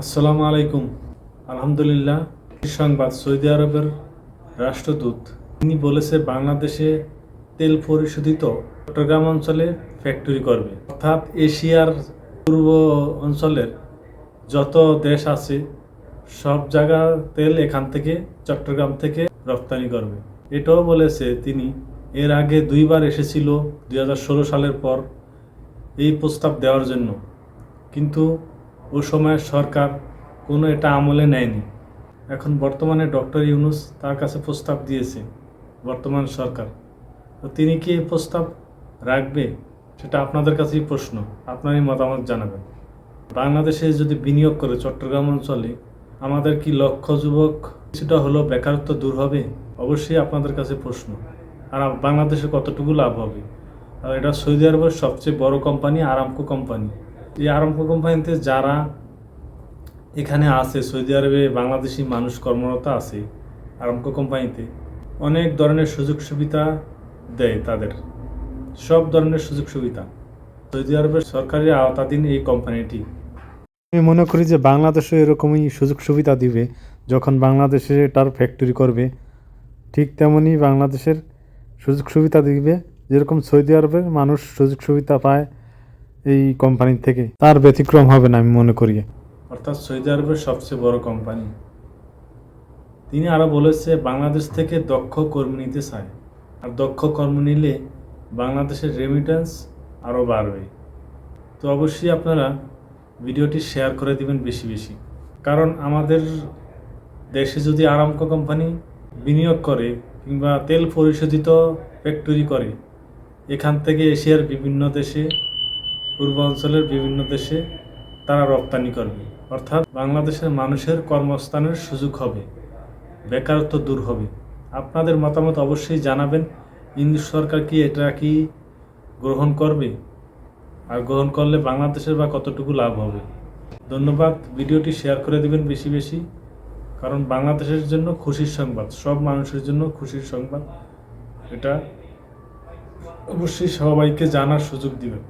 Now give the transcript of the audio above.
আসসালামু আলাইকুম। আলহামদুলিল্লাহ, সংবাদ সৌদি আরবের রাষ্ট্রদূত। তিনি বলেছে, বাংলাদেশে তেল পরিশোধিত চট্টগ্রাম অঞ্চলে ফ্যাক্টরি করবে। অর্থাৎ এশিয়ার পূর্ব অঞ্চলের যত দেশ আছে, সব জায়গা তেল এখান থেকে, চট্টগ্রাম থেকে রপ্তানি করবে। এটাও বলেছে তিনি, এর আগে দুইবার এসেছিল দুই হাজার ষোলো সালের পর এই প্রস্তাব দেওয়ার জন্য। কিন্তু ও সময়ের সরকার কোনো এটা আমলে নেয়নি। এখন বর্তমানে ডক্টর ইউনুস তার কাছে প্রস্তাব দিয়েছে, বর্তমান সরকার। তো তিনি কি এই প্রস্তাব রাখবে সেটা আপনাদের কাছেই প্রশ্ন, আপনারই মতামত জানাবেন। বাংলাদেশে যদি বিনিয়োগ করে চট্টগ্রাম অঞ্চলে, আমাদের কি লক্ষ্য যুবক কিছুটা হলেও বেকারত্ব দূর হবে? অবশ্যই আপনাদের কাছে প্রশ্ন। আর বাংলাদেশে কতটুকু লাভ হবে? আর এটা সৌদি আরবের সবচেয়ে বড় কোম্পানি, আরামকো কোম্পানি। এই আরামকো কোম্পানিতে যারা এখানে আছে, সৌদি আরবে বাংলাদেশি মানুষ কর্মরত আছে আরামকো কোম্পানিতে অনেক ধরনের সুযোগ সুবিধা দেয় তাদের। সব ধরনের সুযোগ সুবিধা। সৌদি আরবের সরকারি আওতাধীন এই কোম্পানিটি। আমি মনে করি যে বাংলাদেশও এরকমই সুযোগ সুবিধা দিবে, যখন বাংলাদেশে এটার ফ্যাক্টরি করবে। ঠিক তেমনই বাংলাদেশের সুযোগ সুবিধা দিবে, যেরকম সৌদি আরবের মানুষ সুযোগ সুবিধা পায় এই কোম্পানি থেকে। তার ব্যতিক্রম হবে না আমি মনে করি। অর্থাৎ সৌদি আরবের সবচেয়ে বড় কোম্পানি তিনি আরও বলেছে, বাংলাদেশ থেকে দক্ষ কর্মী নিতে চায় আর দক্ষ কর্মী নিলে বাংলাদেশের রেমিটেন্স আরও বাড়বে। তো অবশ্যই আপনারা ভিডিওটি শেয়ার করে দিবেন বেশি বেশি। কারণ আমাদের দেশে যদি আরামকো কোম্পানি বিনিয়োগ করে কিংবা তেল পরিশোধিত ফ্যাক্টরি করে, এখান থেকে এশিয়ার বিভিন্ন দেশে পূর্বাঞ্চলের বিভিন্ন দেশে তারা রপ্তানি করবে অর্থাৎ বাংলাদেশের মানুষের কর্মস্থানের সুযোগ হবে, বেকারত্ব দূর হবে। আপনাদের মতামত অবশ্যই জানাবেন। ইন্দু সরকার কি এটা কি গ্রহণ করবে? আর গ্রহণ করলে বাংলাদেশের বা কতটুকু লাভ হবে? ধন্যবাদ। ভিডিওটি শেয়ার করে দেবেন বেশি বেশি, কারণ বাংলাদেশের জন্য খুশির সংবাদ, সব মানুষের জন্য খুশির সংবাদ। এটা অবশ্যই সবাইকে জানার সুযোগ দিবেন।